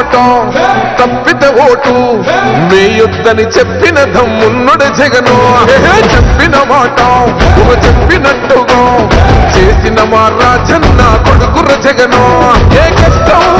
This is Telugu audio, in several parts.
ఇచ్చిన తప్పిత ఓటు. మీ చెప్పిన దమ్మున్నుడు జగను. చెప్పిన మాట. ఒక చెప్పినట్టుగా. చేసిన మా రాజన్న కొడుకుర జగను. ఏ కష్టం?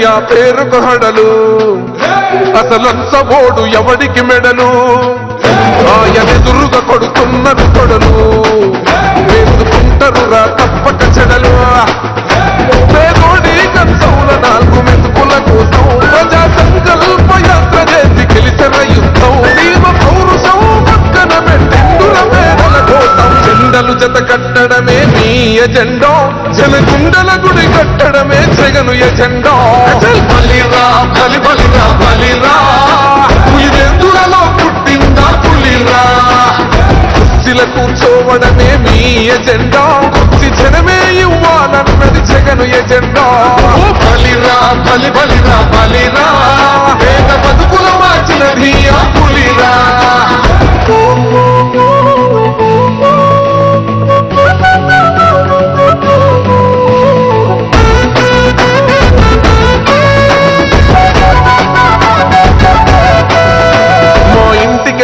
అయ్యా పేరుకు హడలు అసలంచబోడు ఎవడికి మెడలు? ఆయనెదురుగా కొడుతున్నది కొడలు. వేసుకుంటారు రా తప్పక చెడలు. పేదోడి కంచౌల నాలుగు మెతుకుల కోసం ప్రజా సంకల్ప యాత్ర చేసి గెలిచిన యుద్ధం. దీవ పౌరుషం పక్కన పెట్టిండుల పేదల కోసం. జెండలు జత కట్టడమే జనగుండల గుడి కట్టడమే జగను ఎజెండా. బలిరా బలి బలిరా బలిరా. పులివెందులలో పుట్టిందా పులిరా? కుర్చీల కూర్చోవడమే మీ ఎజెండా. కుర్చీ జనమే ఇవ్వాలన్నది జగను ఎజెండా. బలిరా బలి బలిరా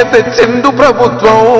మా తెచ్చిండు ప్రభుత్వం.